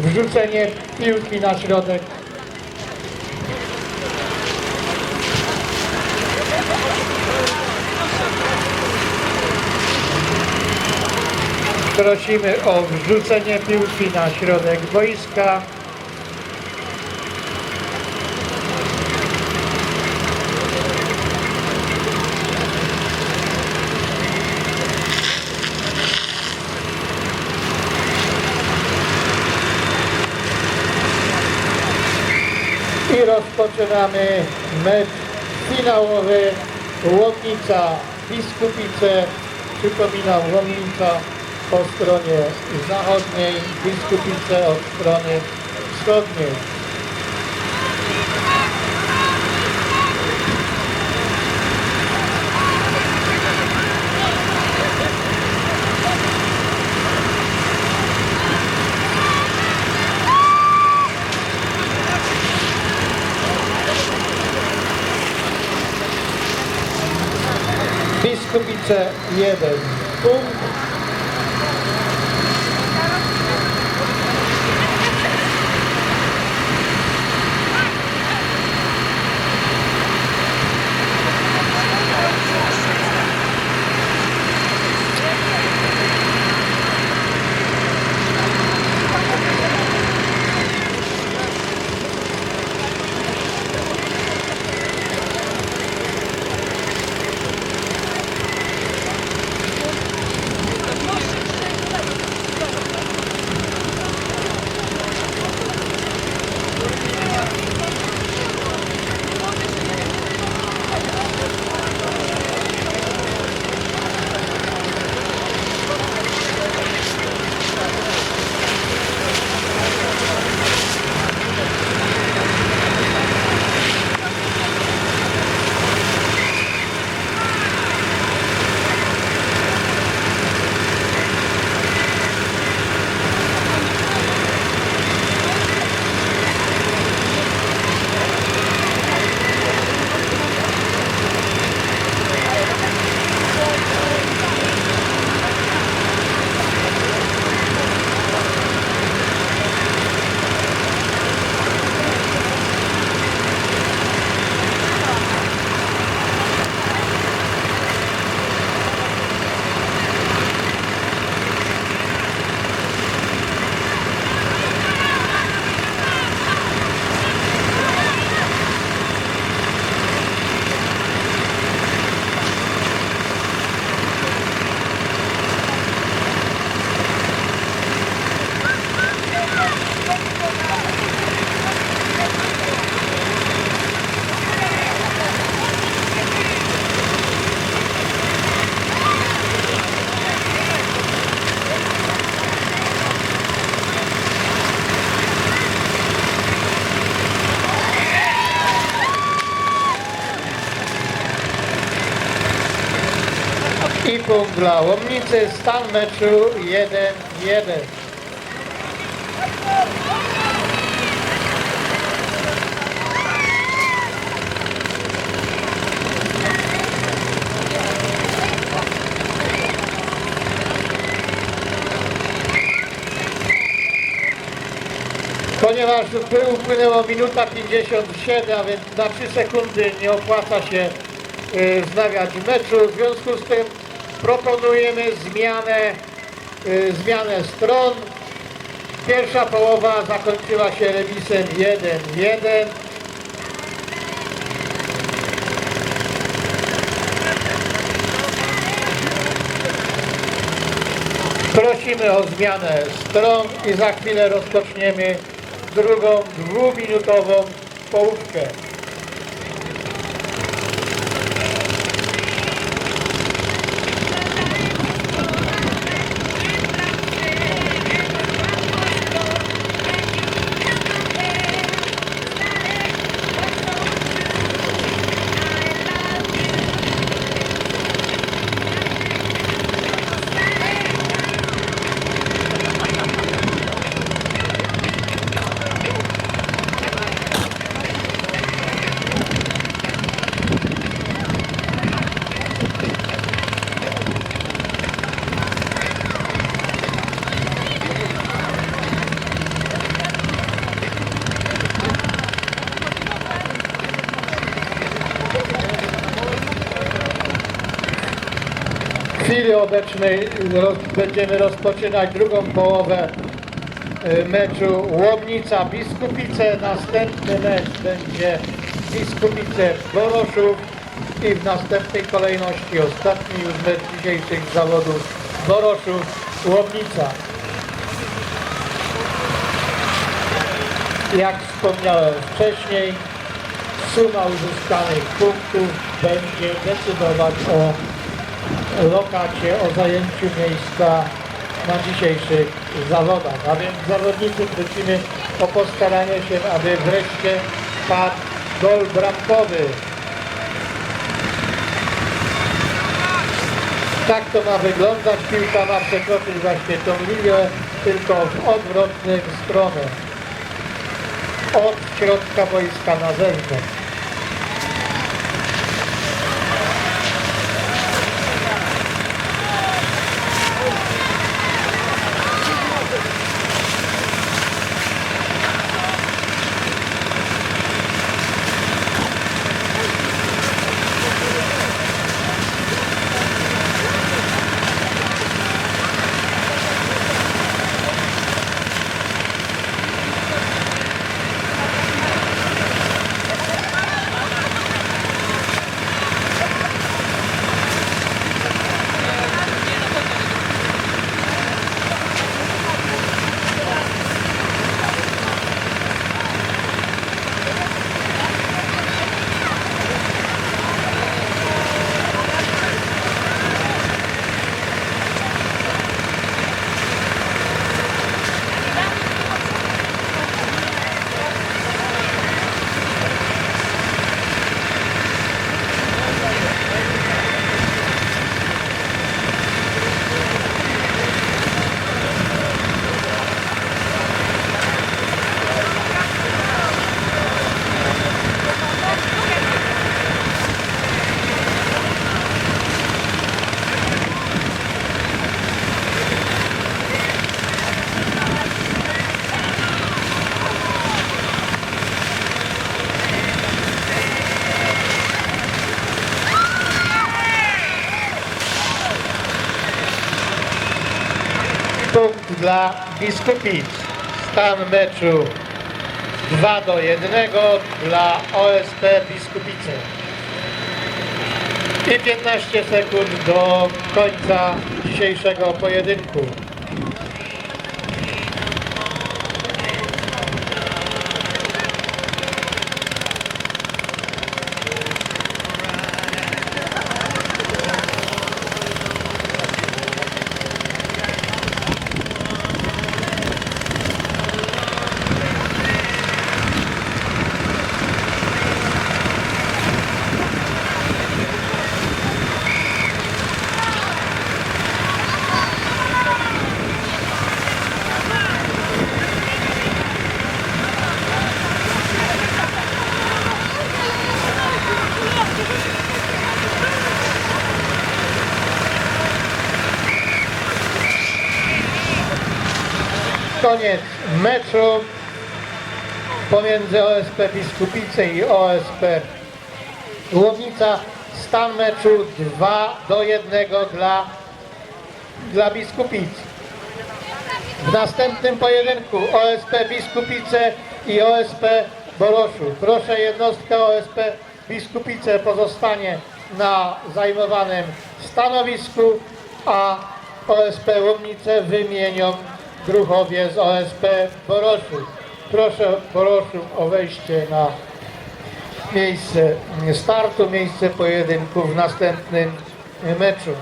wrzucenie piłki na środek. Prosimy o wrzucenie piłki na środek boiska. I rozpoczynamy mecz finałowy Łomnica Biskupice. Przypominam Łomnica po stronie zachodniej, Biskupice od strony wschodniej. Biskupice 1 dla Łomnicy. Stan meczu 1-1. Ponieważ upłynęło minuta 57, a więc na 3 sekundy nie opłaca się y, wznawiać meczu. W związku z tym proponujemy zmianę, y, zmianę stron. Pierwsza połowa zakończyła się remisem 1-1. Prosimy o zmianę stron i za chwilę rozpoczniemy drugą dwuminutową połówkę. Chwili obecnej roz, będziemy rozpoczynać drugą połowę y, meczu Łomnica Biskupice. Następny mecz będzie Biskupice Boroszów i w następnej kolejności ostatni już mecz dzisiejszych zawodów Boroszów Łomnica. Jak wspomniałem wcześniej, suma uzyskanych punktów będzie decydować o lokacie, o zajęciu miejsca na dzisiejszych zawodach. A więc zawodnicy prosimy o postaranie się, aby wreszcie padł gol bramkowy. Tak to ma wyglądać. Piłka ma przekroczyć właśnie tą linię, tylko w odwrotną stronę. Od środka boiska na zewnątrz. Dla Biskupic. Stan meczu 2 do 1 dla OSP Biskupice. I 15 sekund do końca dzisiejszego pojedynku. Koniec meczu pomiędzy OSP Biskupice i OSP Łomnica. Stan meczu 2 do 1 dla, dla Biskupic. W następnym pojedynku OSP Biskupice i OSP Boroszu. Proszę jednostkę OSP Biskupice pozostanie na zajmowanym stanowisku, a OSP Łomnice wymienią druhowie z OSP Boroszu. Proszę Boroszu o wejście na miejsce startu, miejsce pojedynku w następnym meczu.